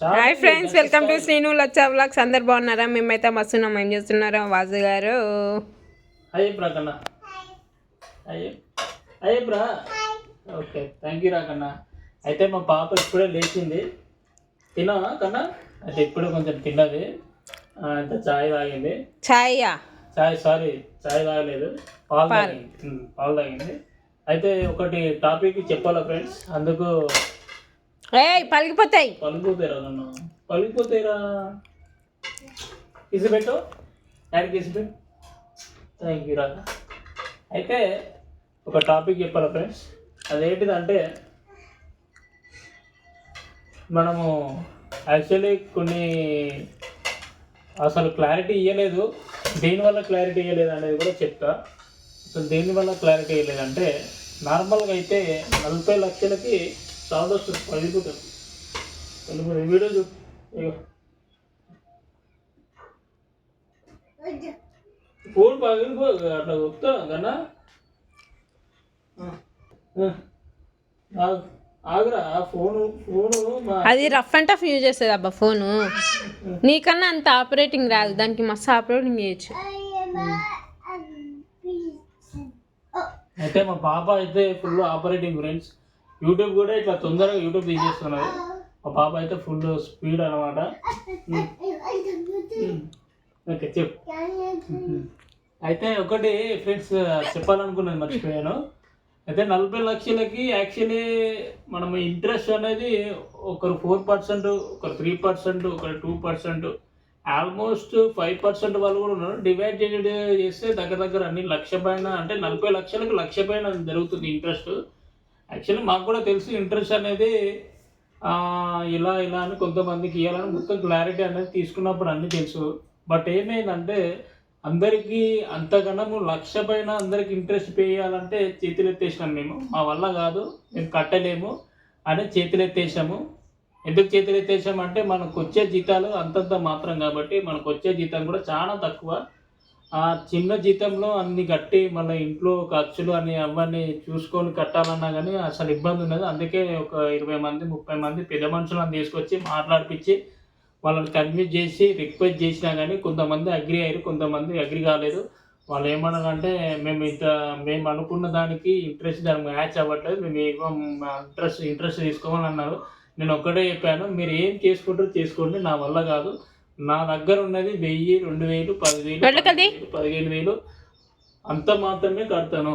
Hi friends welcome to Srinu Lachcha blogs అందరు బాగున్నారా? మేమైతే మస్తున్నాం. ఏం చేస్తున్నారా? వాజు గారు. అయ్యే బ్రా కన్నా అయ్యే అయ్యే బ్రా ఓకే థ్యాంక్ యూ రా కన్నా అయితే మా పాప ఇప్పుడే లేచింది. తిన్నావా కన్నా? అయితే ఇప్పుడే కొంచెం తిన్నది. ఇంత చాయ్ తాగింది. ఛాయ్యా చాయ్ సారీ చాయ్ తాగలేదు. పాలు తాగింది. పాలు తాగింది. అయితే ఒకటి టాపిక్ చెప్పాలా ఫ్రెండ్స్ అందుకు ఏయ్ పలిగిపోతాయి పలిగిపోతాయిరా నన్ను. పలిగిపోతాయిరా ఇసి పెట్టు. డాడీకి ఇసి పెట్టు. థ్యాంక్ యూ రా. అయితే ఒక టాపిక్ చెప్పాలి ఫ్రెండ్స్? అదేంటిదంటే మనము యాక్చువల్లీ కొన్ని అసలు క్లారిటీ ఇవ్వలేదు దేనివల్ల క్లారిటీ ఇవ్వలేదు అనేది కూడా చెప్తా. అసలు దేనివల్ల క్లారిటీ ఇవ్వలేదంటే నార్మల్గా అయితే నలభై లక్షలకి వస్తుంది పగిలిపోతుంది వీడియో చూ ఫోన్ పగిలిపో అట్లా చెప్తా కన్నా ఆగురా ఫోను ఫోను మా అది రఫ్ అండ్ టఫ్ యూజ్ చేస్తుంది అబ్బా ఫోను. నీకన్నా అంత ఆపరేటింగ్ రాదు దానికి మస్తు ఆపరేటింగ్ చేయొచ్చు. అయితే మా పాప అయితే ఫుల్ ఆపరేటింగ్ ఫ్రెండ్స్. యూట్యూబ్ కూడా ఇట్లా తొందరగా యూట్యూబ్ తీసేస్తున్నారు మా పాప అయితే ఫుల్ స్పీడ్ అనమాట ఓకే చెప్పు. ఉమ్. అయితే ఒకటి ఫ్రెండ్స్ చెప్పాలనుకున్నాను మర్చిపోయాను. అయితే నలభై లక్షలకి యాక్చువల్లీ మనం ఇంట్రెస్ట్ అనేది ఒకరు ఫోర్ పర్సెంట్ ఒకరు త్రీ పర్సెంట్ ఒకరు two percent almost five percent వాళ్ళు కూడా ఉన్నారు. డివైడ్ చేస్తే దగ్గర దగ్గర అన్ని లక్ష పైన అంటే నలభై లక్షలకు లక్ష పైన జరుగుతుంది ఇంట్రెస్ట్. యాక్చువల్లీ మాకు కూడా తెలుసు ఇంట్రెస్ట్ అనేది ఇలా ఇలా అని కొంతమందికి ఇవ్వాలని మొత్తం క్లారిటీ అనేది తీసుకున్నప్పుడు అన్నీ తెలుసు. బట్ ఏమైందంటే అందరికీ అంతగనము లక్ష పైన అందరికి ఇంట్రెస్ట్ పే చేయాలంటే చేతులు ఎత్తేసినాం మేము. మా వల్ల కాదు మేము కట్టలేము అని చేతులు ఎత్తేసాము ఎందుకు చేతులు ఎత్తేసాము మనకు వచ్చే జీతాలు అంతంత మాత్రం కాబట్టి మనకు వచ్చే జీతం కూడా చాలా తక్కువ. ఆ చిన్న జీతంలో అన్ని కట్టి మళ్ళీ ఇంట్లో ఖర్చులు అని అవన్నీ చూసుకొని కట్టాలన్నా కానీ అసలు ఇబ్బంది ఉన్నది అందుకే ఒక ఇరవై మంది ముప్పై మంది పెద్ద మనుషులను తీసుకొచ్చి మాట్లాడిపించి వాళ్ళని కన్విన్స్ చేసి రిక్వెస్ట్ చేసినా కానీ కొంతమంది అగ్రి అయ్యారు కొంతమంది అగ్రి కాలేదు. వాళ్ళు ఏమన్నారంటే మేము ఇంత మేము అనుకున్న దానికి ఇంట్రెస్ట్ దానికి మ్యాచ్ అవ్వట్లేదు. మేము ఇంట్రెస్ట్ ఇంట్రెస్ట్ తీసుకోమని అన్నారు నేను ఒక్కటే చెప్పాను మీరు ఏం చేసుకుంటారో చేసుకోండి నా వల్ల కాదు. నా దగ్గర ఉన్నది వెయ్యి రెండు వేలు పదివేలు. పదిహేను వేలు, అంత మాత్రమే కడతాను.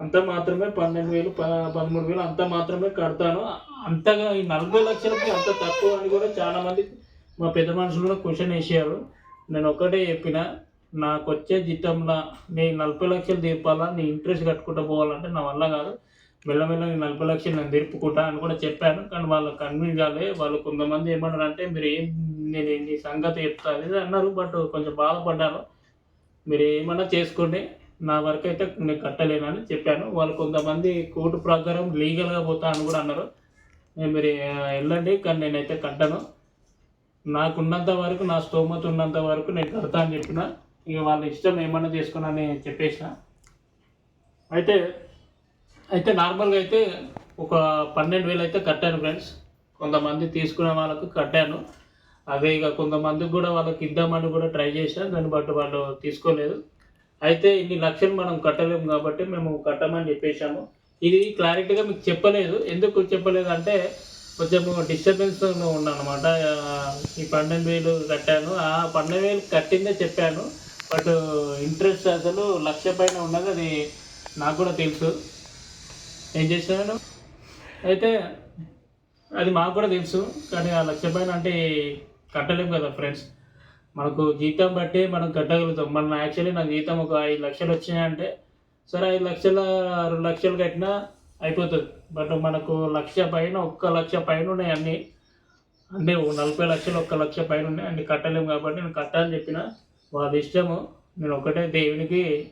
అంత మాత్రమే పన్నెండు వేలు పదమూడు వేలు అంత మాత్రమే కడతాను. అంతగా ఈ నలభై లక్షలకి అంత తక్కువ అని కూడా చాలా మంది మా పెద్ద మనుషులు కూడా క్వశ్చన్ వేసారు నేను ఒకటే చెప్పిన నాకు వచ్చే జీతంలో నేను నలభై లక్షలు తీర్పాలా నీ ఇంట్రెస్ట్ కట్టుకుంటూ పోవాలంటే నా వల్ల కాదు. మెల్లమెల్లగా ఈ నలభై లక్షలు నేను తీర్పుకుంటా అని కూడా చెప్పాను. కానీ వాళ్ళు కన్విన్స్ కాలే. వాళ్ళు కొంతమంది ఏమన్నారు అంటే మీరు ఏం నేను నీ సంగతి చెప్తా అనేది అన్నారు బట్ కొంచెం బాధపడ్డాను. మీరు ఏమన్నా చేసుకోండి నా వరకు అయితే నేను కట్టలేనని చెప్పాను. వాళ్ళు కొంతమంది కోర్టు ప్రకారం లీగల్గా పోతా అని కూడా అన్నారు. నేను మీరు వెళ్ళండి కానీ నేనైతే కట్టను. నాకున్నంత వరకు నా స్తోమత ఉన్నంత వరకు నేను కడతా అని చెప్పిన. ఇక వాళ్ళ ఇష్టం ఏమన్నా చేసుకుని చెప్పేసిన. అయితే అయితే నార్మల్గా అయితే ఒక పన్నెండు వేలు అయితే కట్టాను ఫ్రెండ్స్. కొంతమంది తీసుకునే వాళ్ళకు కట్టాను. అదే ఇక కొంతమందికి కూడా వాళ్ళకి ఇద్దామని కూడా ట్రై చేశాను దాన్ని బట్టి వాళ్ళు తీసుకోలేదు. అయితే ఇన్ని లక్షలు మనం కట్టలేము కాబట్టి మేము కట్టమని చెప్పేశాము. ఇది క్లారిటీగా మీకు చెప్పలేదు. ఎందుకు చెప్పలేదు అంటే కొంచెం డిస్టర్బెన్స్ ఉన్నాను అనమాట ఈ పన్నెండు వేలు కట్టాను. ఆ పన్నెండు వేలు కట్టిందే చెప్పాను. బట్ ఇంట్రెస్ట్ అసలు లక్ష పైన ఉన్నది అది నాకు కూడా తెలుసు. ఏం చేశాను అయితే అది మాకు కూడా తెలుసు. కానీ ఆ లక్ష పైన అంటే కట్టలేము కదా ఫ్రెండ్స్. మనకు జీతం బట్టి మనం కట్టగలుగుతాం. మన యాక్చువల్లీ నా జీతం ఒక ఐదు లక్షలు వచ్చినాయంటే సరే ఐదు లక్షల రెండు లక్షలు కట్టినా అయిపోతుంది. బట్ మనకు లక్ష పైన ఒక్క లక్ష పైన ఉన్నాయి అన్నీ. అంటే నలభై లక్షలు ఒక్క లక్ష పైన ఉన్నాయి. అన్ని కట్టలేము కాబట్టి నేను కట్టాలని చెప్పిన. వాళ్ళ ఇష్టము. నేను ఒకటే దేవునికి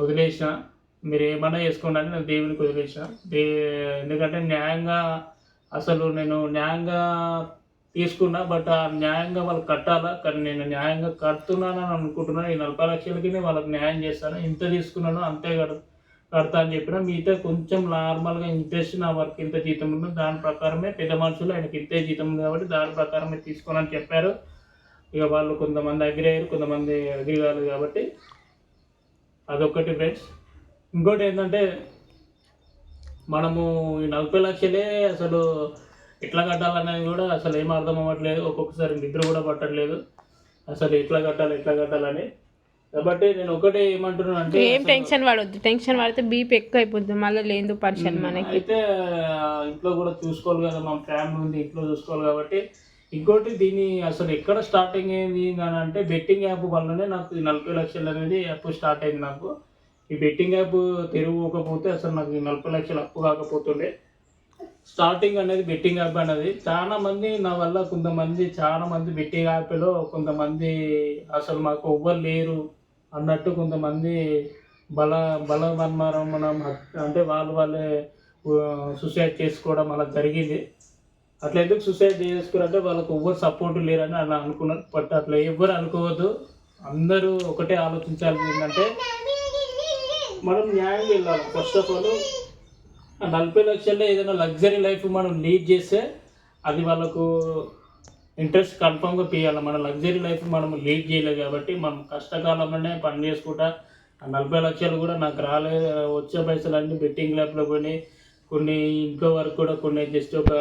వదిలేసిన. మీరు ఏమన్నా చేసుకోండి అని నేను దేవునికి వదిలేసిన. దే ఎందుకంటే న్యాయంగా అసలు నేను న్యాయంగా తీసుకున్నా బట్ ఆ న్యాయంగా వాళ్ళు కట్టాలా? కానీ నేను న్యాయంగా కడుతున్నానని అనుకుంటున్నాను ఈ నలభై లక్షలకి నేను వాళ్ళకి న్యాయం చేస్తాను. ఇంత తీసుకున్నాను అంతే కడ కడతా అని చెప్పిన మిగతా కొంచెం నార్మల్గా ఇంట్రెస్ట్ నా వర్క్ ఇంత జీతం ఉందో దాని ప్రకారమే పెద్ద మనుషులు ఆయనకి ఇంతే జీతం ఉంది కాబట్టి దాని ప్రకారమే తీసుకోనని చెప్పారు. ఇక వాళ్ళు కొంతమంది అగ్రి అయ్యారు కొంతమంది అగ్రి కాలేదు కాబట్టి అదొకటి ఫ్రెండ్స్. ఇంకోటి ఏంటంటే మనము ఈ నలభై లక్షలే అసలు ఎట్లా కట్టాలనేది కూడా అసలు ఏం అర్థం అవ్వట్లేదు. ఒక్కొక్కసారి నిద్ర కూడా పట్టట్లేదు. అసలు ఎట్లా కట్టాలి ఎట్లా కట్టాలని. కాబట్టి నేను ఒకటే ఏమంటున్నాను అంటే ఏం టెన్షన్ పడొద్దు. టెన్షన్ పడితే బీపీ ఎక్కువ అయిపోద్ది మళ్ళీ లేదు పర్షన్ మనకి. అయితే ఇంట్లో కూడా చూసుకోవాలి కదా మా ఫ్యామిలీ ఉంది ఇంట్లో చూసుకోవాలి కాబట్టి. ఇంకోటి దీని అసలు ఎక్కడ స్టార్టింగ్ అయింది అని అంటే బెట్టింగ్ యాప్ వల్లనే నాకు నలభై లక్షలు అనేది యాప్ స్టార్ట్ అయింది నాకు. ఈ బెట్టింగ్ యాప్ తెరవకపోతే అసలు నాకు నలభై లక్షలు అప్పు కాకపోతుండే. స్టార్టింగ్ అనేది బెట్టింగ్ యాప్ అనేది చాలా మంది నా వల్ల కొంతమంది చాలా మంది బెట్టింగ్ యాప్లో కొంతమంది అసలు మాకు ఎవ్వరు లేరు అన్నట్టు కొంతమంది బల బలవన్మరం మనం అంటే వాళ్ళు వాళ్ళే సుసైడ్ చేసుకోవడం అలా జరిగింది. అట్లా ఎందుకు సూసైడ్ చేసుకున్నారంటే వాళ్ళకు ఎవ్వరు సపోర్ట్ లేరని అలా అనుకున్నారు. బట్ అట్లా ఎవ్వరు అనుకోవద్దు. అందరూ ఒకటే ఆలోచించాలి ఏంటంటే మనం న్యాయం వెళ్ళాలి. ఫస్ట్ ఆఫ్ ఆల్ నలభై లక్షల్లో ఏదైనా లగ్జరీ లైఫ్ మనం లీడ్ చేస్తే అది వాళ్ళకు ఇంట్రెస్ట్ కన్ఫామ్గా పియాలి మన లగ్జరీ లైఫ్ మనం లీడ్ చేయలేదు కాబట్టి మనం కష్టకాలంలోనే పని చేసుకుంటా ఆ నలభై లక్షలు కూడా నాకు రాలే వచ్చే పైసలు అన్నీ బెట్టింగ్ ల్యాబ్లో కొని కొన్ని ఇంట్లో వరకు కూడా కొన్ని జస్ట్ ఒక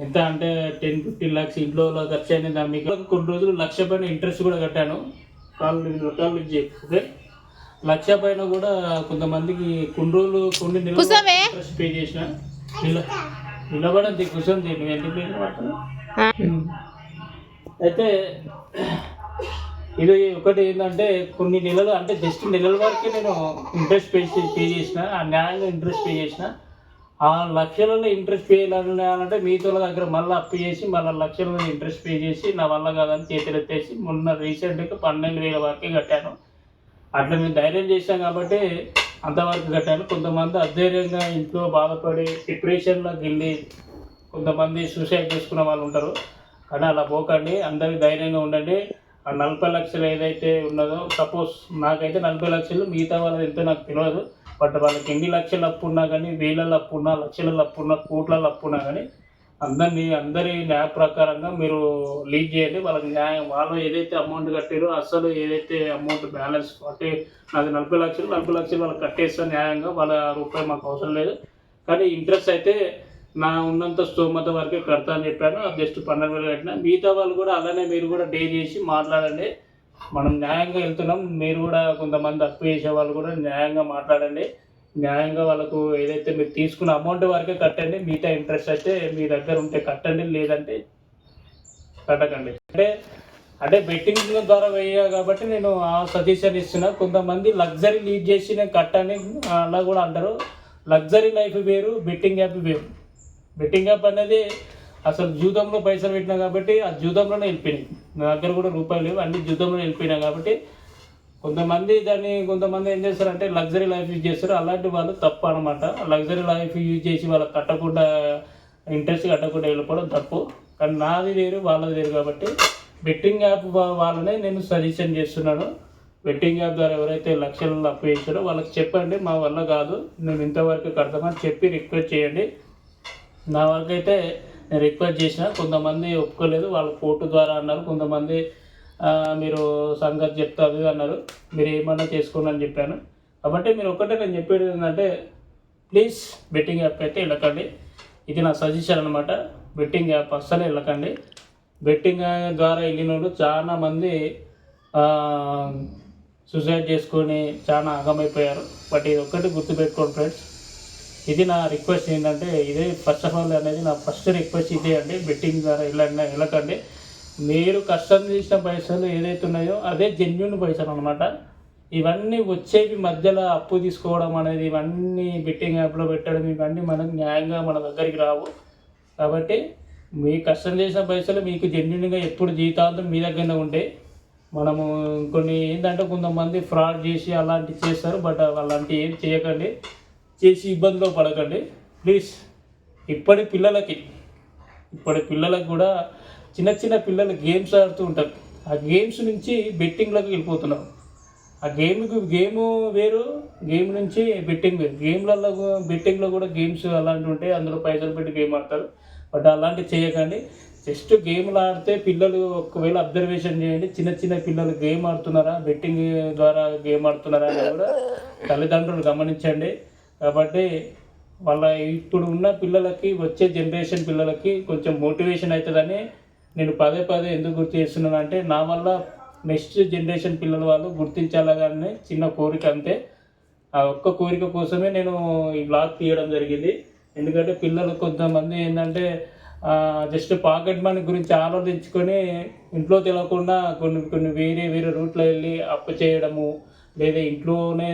ఎంత అంటే టెన్ ఫిఫ్టీన్ ల్యాక్స్ ఇంట్లో ఖర్చు అయింది దాని మీకు కొన్ని రోజులు లక్ష పైన ఇంట్రెస్ట్ కూడా కట్టాను. కాళ్ళు కాళ్ళు చెప్తే లక్ష పైన కూడా కొంతమందికి కొన్ని రోజులు కొన్ని. ఇంట్రెస్ట్ పే చేసిన నిల నిలబడండి కూర్చొని నువ్వు ఎందుకు అయితే ఇది ఒకటి ఏంటంటే కొన్ని నెలలు అంటే జస్ట్ నెలల వరకే నేను ఇంట్రెస్ట్ పే పే చేసిన ఆ న్యాయంగా ఇంట్రెస్ట్ పే చేసిన ఆ లక్షలలో ఇంట్రెస్ట్ పే చేయాలంటే మీతో దగ్గర మళ్ళీ అప్పు చేసి మళ్ళీ లక్షలలో ఇంట్రెస్ట్ పే చేసి నా వల్ల కాదని చేతులు ఎత్తేసి మొన్న రీసెంట్గా పన్నెండు వేల వరకే కట్టాను. అట్లా మేము ధైర్యం చేశాం కాబట్టి అంతవరకు కట్టాను. కొంతమంది అధైర్యంగా ఇంట్లో బాధపడి డిప్రెషన్లోకి వెళ్ళి కొంతమంది సూసైడ్ చేసుకున్న వాళ్ళు ఉంటారు. కానీ అలా పోకండి. అందరికీ ధైర్యంగా ఉండండి. ఆ నలభై లక్షలు ఏదైతే ఉన్నదో సపోజ్ నాకైతే నలభై లక్షలు మిగతా వాళ్ళది ఎంతో నాకు తెలియదు. బట్ వాళ్ళకి ఎన్ని లక్షలు అప్పు ఉన్నా కానీ వేలలో అప్పు ఉన్నా లక్షల అప్పు ఉన్నా కోట్ల అప్పు ఉన్నా కానీ అందరినీ అందరి న్యాయ ప్రకారంగా మీరు లీడ్ చేయండి. వాళ్ళకి న్యాయం వాళ్ళు ఏదైతే అమౌంట్ కట్టారో అసలు ఏదైతే అమౌంట్ బ్యాలెన్స్ అంటే నాది నలభై లక్షలు నలభై లక్షలు వాళ్ళు కట్టేస్తాను న్యాయంగా వాళ్ళ రూపాయి మాకు అవసరం లేదు. కానీ ఇంట్రెస్ట్ అయితే నా ఉన్నంత స్తోమత వరకే కడతా అని చెప్పాను. జస్ట్ పన్నెండు వేలు కట్టిన. మిగతా వాళ్ళు కూడా అలానే మీరు కూడా డే చేసి మాట్లాడండి. మనం న్యాయంగా వెళ్తున్నాం. మీరు కూడా కొంతమంది అప్పు చేసే వాళ్ళు కూడా న్యాయంగా మాట్లాడండి. న్యాయంగా వాళ్ళకు ఏదైతే మీరు తీసుకున్న అమౌంట్ వరకే కట్టండి మిగతా ఇంట్రెస్ట్ అయితే మీ దగ్గర ఉంటే కట్టండి లేదంటే కట్టకండి. అంటే అంటే బెట్టింగ్ ద్వారా వేయ కాబట్టి నేను ఆ సజెషన్ ఇస్తున్నా. కొంతమంది లగ్జరీ లీడ్ చేసి నేను కట్టని అలా కూడా అంటారు. లగ్జరీ లైఫ్ వేరు బెట్టింగ్ యాప్ వేరు. బెట్టింగ్ యాప్ అనేది అసలు జూదంలో పైసలు పెట్టినా కాబట్టి ఆ జూదంలోనే వెళ్ళిపోయినాయి. నా దగ్గర కూడా రూపాయలు లేవు అన్ని జూతంలోనే వెళ్ళిపోయినా కాబట్టి కొంతమంది దాన్ని కొంతమంది ఏం చేస్తారంటే లగ్జరీ లైఫ్ యూజ్ చేస్తారు. అలాంటి వాళ్ళు తప్పు అనమాట. లగ్జరీ లైఫ్ యూజ్ చేసి వాళ్ళకి కట్టకుండా ఇంట్రెస్ట్ కట్టకుండా వెళ్ళిపోవడం తప్పు. కానీ నాది వేరు వాళ్ళది వేరు కాబట్టి బెట్టింగ్ యాప్ వాళ్ళనే నేను సజెషన్ చేస్తున్నాను. బెట్టింగ్ యాప్ ద్వారా ఎవరైతే లక్షలు అప్పు చేస్తారో వాళ్ళకి చెప్పండి. మా వల్ల కాదు. మేము ఇంతవరకు కడతామని చెప్పి రిక్వెస్ట్ చేయండి. నా వరకు అయితే నేను రిక్వెస్ట్ చేసిన కొంతమంది ఒప్పుకోలేదు. వాళ్ళ కోర్టు ద్వారా అన్నారు. కొంతమంది మీరు సంగతి చెప్తారు అన్నారు. మీరు ఏమన్నా చేసుకోండి అని చెప్పాను. కాబట్టి మీరు ఒక్కటే నేను చెప్పేది ఏంటంటే ప్లీజ్ బెట్టింగ్ యాప్ అయితే వెళ్ళకండి. ఇది నా సజెషన్ అనమాట బెట్టింగ్ యాప్ అస్సలే వెళ్ళకండి. బెట్టింగ్ ద్వారా వెళ్ళిన వాళ్ళు చాలా మంది సూసైడ్ చేసుకొని చాలా అగమైపోయారు బట్ ఇది ఒక్కటి గుర్తుపెట్టుకోండి ఫ్రెండ్స్ ఇది నా రిక్వెస్ట్ ఏంటంటే ఇదే ఫస్ట్ ఆఫ్ ఆల్ అనేది నా ఫస్ట్ రిక్వెస్ట్ ఇదే అండి. బెట్టింగ్ ద్వారా వెళ్ళండి వెళ్ళకండి. మీరు కష్టం చేసిన పైసలు ఏదైతే ఉన్నాయో అదే జెన్యున్ పైసలు అనమాట ఇవన్నీ వచ్చేవి మధ్యలో అప్పు తీసుకోవడం అనేది ఇవన్నీ బెట్టింగ్ యాప్లో పెట్టడం ఇవన్నీ మనకు న్యాయంగా మన దగ్గరికి రావు. కాబట్టి మీ కష్టం చేసిన పైసలు మీకు జెన్యున్గా ఎప్పుడు జీతాలు మీ దగ్గరనే ఉంటాయి మనము కొన్ని ఏంటంటే కొంతమంది ఫ్రాడ్ చేసి అలాంటివి చేస్తారు బట్ అలాంటివి ఏం చేయకండి. చేసి ఇబ్బందిలో పడకండి. ప్లీజ్ ఇప్పటి పిల్లలకి ఇప్పటి పిల్లలకు కూడా చిన్న చిన్న పిల్లలు గేమ్స్ ఆడుతూ ఉంటారు. ఆ గేమ్స్ నుంచి బెట్టింగ్లోకి వెళ్ళిపోతున్నారు ఆ గేమ్కి గేమ్ వేరు గేమ్ నుంచి బెట్టింగ్ వేరు. గేమ్లలో బెట్టింగ్లో కూడా గేమ్స్ అలాంటివి ఉంటాయి. అందులో పైసలు పెట్టి గేమ్ ఆడతారు. బట్ అలాంటివి చేయకండి. జస్ట్ గేమ్లు ఆడితే పిల్లలు ఒకవేళ అబ్జర్వేషన్ చేయండి. చిన్న చిన్న పిల్లలు గేమ్ ఆడుతున్నారా? బెట్టింగ్ ద్వారా గేమ్ ఆడుతున్నారా అని కూడా తల్లిదండ్రులు గమనించండి. కాబట్టి వాళ్ళ ఇప్పుడు ఉన్న పిల్లలకి వచ్చే జనరేషన్ పిల్లలకి కొంచెం మోటివేషన్ అవుతుందని నేను పదే పదే ఎందుకు గుర్తు చేస్తున్నాను అంటే నా వల్ల నెక్స్ట్ జనరేషన్ పిల్లల వాళ్ళు గుర్తించాలని చిన్న కోరిక అంతే. ఆ ఒక్క కోరిక కోసమే నేను ఈ బ్లాగ్ తీయడం జరిగింది. ఎందుకంటే పిల్లలు కొంతమంది ఏంటంటే జస్ట్ పాకెట్ మనీ గురించి ఆలోచించుకొని ఇంట్లో తెలియకుండా కొన్ని కొన్ని వేరే వేరే రూట్లో వెళ్ళి అప్పు చేయడము లేదా ఇంట్లోనే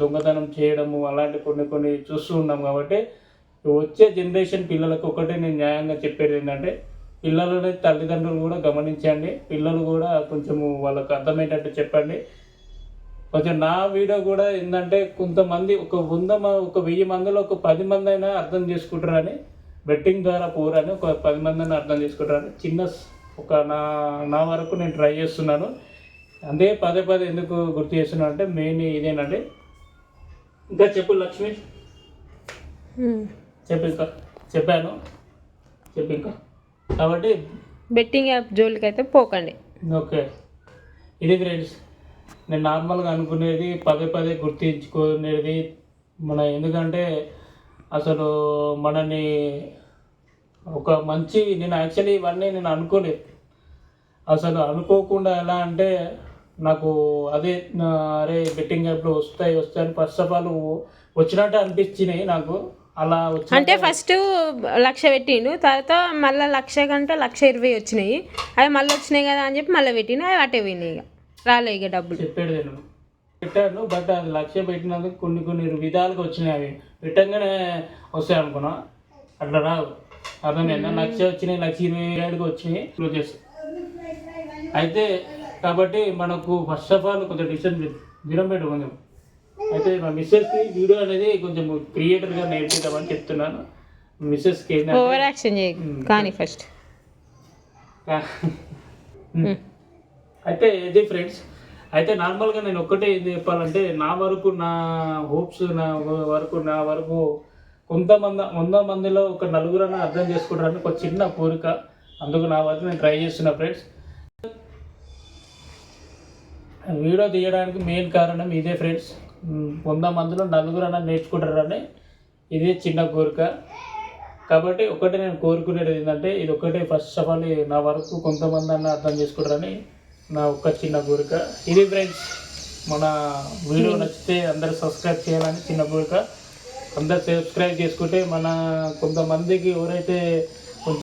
దొంగతనం చేయడము అలాంటి కొన్ని కొన్ని చూస్తూ ఉన్నాం కాబట్టి వచ్చే జనరేషన్ పిల్లలకు ఒకటే నేను న్యాయంగా చెప్పేది ఏంటంటే పిల్లలని తల్లిదండ్రులు కూడా గమనించండి. పిల్లలు కూడా కొంచెము వాళ్ళకు అర్థమయ్యేటట్టు చెప్పండి. కొంచెం నా వీడియో కూడా ఏంటంటే కొంతమంది ఒక వంద ఒక వెయ్యి మందిలో ఒక పది మంది అయినా అర్థం చేసుకుంటారని బెట్టింగ్ ద్వారా పోరని ఒక పది మంది అయినా అర్థం చేసుకుంటారని చిన్న ఒక నా నా వరకు నేను ట్రై చేస్తున్నాను. అదే పదే పదే ఎందుకు గుర్తు చేస్తున్నాను అంటే మెయిన్ ఇదేనండి. ఇంకా చెప్పు లక్ష్మి. చెప్పు ఇంకా. చెప్పాను. చెప్పు ఇంకా. కాబట్టి బెట్టింగ్ యాప్ జోలికి అయితే పోకండి. ఓకే. ఇది ఫ్రెండ్స్ నేను నార్మల్గా అనుకునేది పదే పదే గుర్తించుకునేది మన ఎందుకంటే అసలు మనని ఒక మంచి నేను యాక్చువల్లీ ఇవన్నీ నేను అనుకోలేదు అసలు అనుకోకుండా ఎలా అంటే నాకు అదే అరే బెట్టింగ్ యాప్లో వస్తాయి వస్తాయని ఫస్ట్ ఆఫ్ ఆల్ వచ్చినట్టు అనిపించినాయి నాకు. అలా అంటే ఫస్ట్ లక్ష పెట్టిండు తర్వాత మళ్ళీ లక్ష కంటే లక్ష ఇరవై వచ్చినాయి. అవి మళ్ళీ వచ్చినాయి కదా అని చెప్పి మళ్ళీ పెట్టిండు అవి అటే పోయినాయి ఇక. రాలే ఇక డబ్బులు. చెప్పాడు నేను. పెట్టాను బట్ అది లక్ష్య పెట్టినందుకు కొన్ని కొన్ని విధాలుగా వచ్చినాయి అవి. పెట్టంగానే వస్తాయి అనుకున్నా. అట్లా రావు. అర్థమైందా? లక్ష వచ్చినాయి లక్ష ఇరవై ఏడుకి వచ్చినాయి. క్లోజ్ చేస్తాయి. అయితే కాబట్టి మనకు ఫస్ట్ ఆఫ్ ఆల్ కొంచెం డిసిషన్ దూరం పెట్టు కొంచెం అయితే మా మిస్సెస్కి వీడియో అనేది కొంచెం క్రియేటర్గా నేర్పిద్దామని చెప్తున్నాను. మిస్సెస్కి ఓవర్ యాక్షన్ చేయ. కానీ ఫస్ట్ ఉమ్. అయితే ఇది ఫ్రెండ్స్ అయితే నార్మల్గా నేను ఒక్కటే ఏం చెప్పాలంటే నా వరకు నా హోప్స్ నా వరకు నా వరకు కొంతమంది వంద మందిలో ఒక నలుగురన్నా అర్థం చేసుకుంటారని ఒక చిన్న కోరిక. అందుకు నా వరకు నేను ట్రై చేస్తున్నా ఫ్రెండ్స్ వీడియో తీయడానికి మెయిన్ కారణం ఇదే ఫ్రెండ్స్ వంద మందిలో నలుగురన్నా నేర్చుకుంటారని ఇదే చిన్న కోరిక. కాబట్టి ఒకటి నేను కోరుకునేది ఏంటంటే ఇది ఒకటే ఫస్ట్ ఆఫ్ ఆల్ నా వరకు కొంతమంది అన్న అర్థం చేసుకుంటారని నా ఒక్క చిన్న కోరిక. ఇది ఫ్రెండ్స్ మన వీడియో నచ్చితే అందరు సబ్స్క్రైబ్ చేయాలని చిన్న కోరిక. అందరు సబ్స్క్రైబ్ చేసుకుంటే మన కొంతమందికి ఎవరైతే